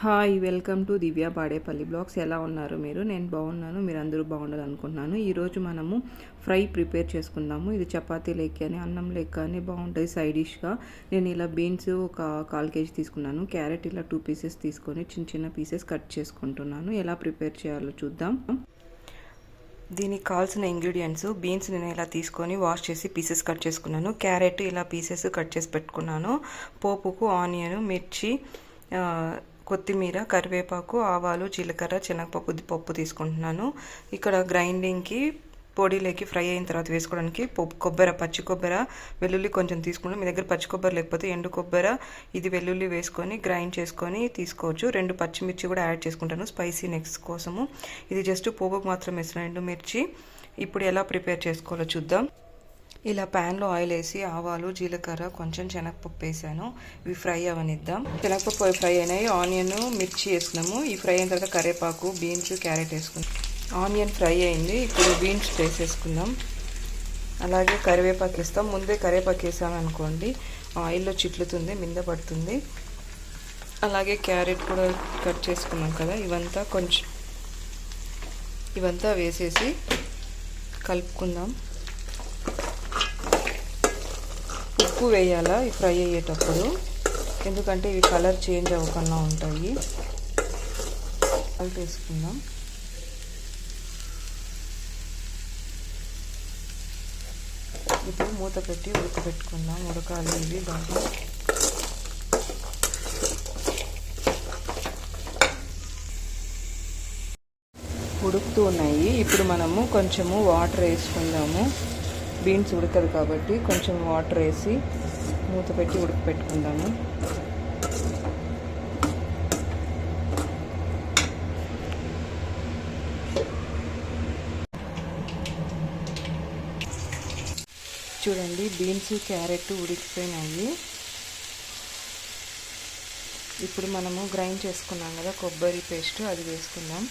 Hi welcome to Divya Padepalli blogs. ఎలా ఉన్నారు మీరు? నేను బాగున్నాను మీరు అందరూ బాగుండాలనుకుంటున్నాను ఈరోజు మనము ఫ్రై ప్రిపేర్ చేసుకుందాము. ఇది చపాతీ లెక్క అని అన్నం లెక్క అని బాగుంటుంది సైడ్ డిష్గా నేను ఇలా బీన్స్ ఒక కాల్ కేజీ తీసుకున్నాను. క్యారెట్ ఇలా టూ పీసెస్ తీసుకొని చిన్న చిన్న పీసెస్ కట్ చేసుకుంటున్నాను. ఎలా ప్రిపేర్ చేయాలో చూద్దాం. దీనికి కావాల్సిన ఇంగ్రీడియంట్స్ బీన్స్ నేను ఇలా తీసుకొని వాష్ చేసి పీసెస్ కట్ చేసుకున్నాను. క్యారెట్ ఇలా పీసెస్ కట్ చేసి పెట్టుకున్నాను. పోపుకు ఆనియన్ మిర్చి కొత్తిమీర కరివేపాకు ఆవాలు జీలకర్ర శనగపప్పు పప్పు తీసుకుంటున్నాను. ఇక్కడ గ్రైండింగ్కి పొడిలోకి ఫ్రై అయిన తర్వాత వేసుకోవడానికి పప్పు కొబ్బరి పచ్చి కొబ్బరి వెల్లుల్లి కొంచెం తీసుకుంటాం మీ దగ్గర పచ్చి కొబ్బరి లేకపోతే ఎండు కొబ్బరి ఇది వెల్లుల్లి వేసుకొని గ్రైండ్ చేసుకొని తీసుకోవచ్చు. రెండు పచ్చిమిర్చి కూడా యాడ్ చేసుకుంటాను స్పైసీ నెక్స్ట్ కోసము. ఇది జస్ట్ పోపుకు మాత్రం వేసిన ఎండు మిర్చి ఇప్పుడు ఎలా ప్రిపేర్ చేసుకోవాలో చూద్దాం. ఇలా ప్యాన్లో ఆయిల్ వేసి ఆవాలు జీలకర్ర కొంచెం శనగపప్పు వేసాను. ఇవి ఫ్రై అవనిద్దాం. శనగపప్పు ఫ్రై అయినాయి. ఆనియన్ మిర్చి వేసుకున్నాము ఈ ఫ్రై అయిన తర్వాత కరివేపాకు బీన్స్ క్యారెట్ వేసుకున్నాం. ఆనియన్ ఫ్రై అయింది. ఇప్పుడు బీన్స్ వేసేసుకుందాం అలాగే కరివేపాకు వేస్తాం. ముందే కరివేపాకు వేసామనుకోండి ఆయిల్లో చిట్లుతుంది మింద పడుతుంది. అలాగే క్యారెట్ కూడా కట్ చేసుకున్నాం కదా ఇవంతా కొంచెం ఇవంతా వేసేసి కలుపుకుందాం. ఉప్పు వేయాలా? ఈ ఫ్రై అయ్యేటప్పుడు. ఎందుకంటే ఇవి కలర్ చేంజ్ అవ్వకుండా ఉంటాయి. సాల్ట్ వేసుకుందాం. ఇప్పుడు మూత పెట్టి ఉడకబెట్టుకుందాం. ఉడకాలి ఇవి బాగా. ఉడుకుతూ ఉన్నాయి. ఇప్పుడు మనము కొంచెము వాటర్ వేసుకుందాము. బీన్స్ ఉడకదు కాబట్టి కొంచెం వాటర్ వేసి మూత పెట్టి ఉడకపెట్టుకుందాము. చూడండి బీన్స్ క్యారెట్ ఉడికిపోయినాయి. ఇప్పుడు మనము గ్రైండ్ చేసుకున్నాం కదా కొబ్బరి పేస్ట్ అది వేసుకుందాం.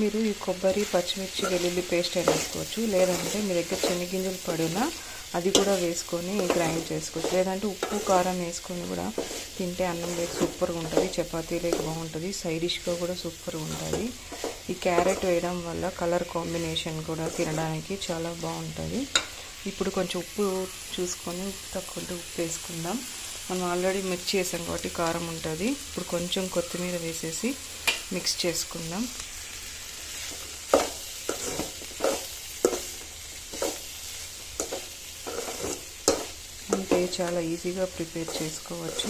మీరు ఈ కొబ్బరి పచ్చిమిర్చి వెల్లుల్లి పేస్ట్ వేసుకోవచ్చు. లేదంటే మీ దగ్గర చెనిగింజలు పడినా అది కూడా వేసుకొని గ్రైండ్ చేసుకోవచ్చు. లేదంటే ఉప్పు కారం వేసుకొని కూడా తింటే అన్నం లేక సూపర్గా ఉంటుంది. చపాతీ లేక బాగుంటుంది. సైడ్ డిష్గా కూడా సూపర్గా ఉంటుంది. ఈ క్యారెట్ వేయడం వల్ల కలర్ కాంబినేషన్ కూడా తినడానికి చాలా బాగుంటుంది. ఇప్పుడు కొంచెం ఉప్పు చూసుకొని ఉప్పు తక్కువ ఉంటే ఉప్పు వేసుకుందాం. మనం ఆల్రెడీ మిర్చి వేసాం కాబట్టి కారం ఉంటుంది. ఇప్పుడు కొంచెం కొత్తిమీర వేసేసి మిక్స్ చేసుకుందాం. అయితే చాలా ఈజీగా ప్రిపేర్ చేసుకోవచ్చు.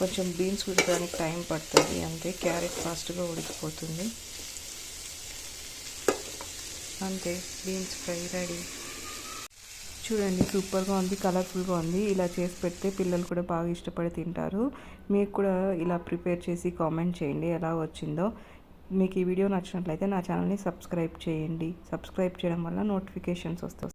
కొంచెం బీన్స్ ఉడకడానికి టైం పడుతుంది. అంతే క్యారెట్ ఫాస్ట్గా ఉడికిపోతుంది. అంతే బీన్స్ ఫ్రై రెడీ. చూడండి సూపర్గా ఉంది కలర్ఫుల్గా ఉంది. ఇలా చేసి పెడితే పిల్లలు కూడా బాగా ఇష్టపడి తింటారు. మీకు కూడా ఇలా ప్రిపేర్ చేసి కామెంట్ చేయండి ఎలా వచ్చిందో. మీకు ఈ వీడియో నచ్చినట్లయితే నా ఛానల్ని సబ్స్క్రైబ్ చేయండి. సబ్స్క్రైబ్ చేయడం వల్ల నోటిఫికేషన్స్ వస్తాయి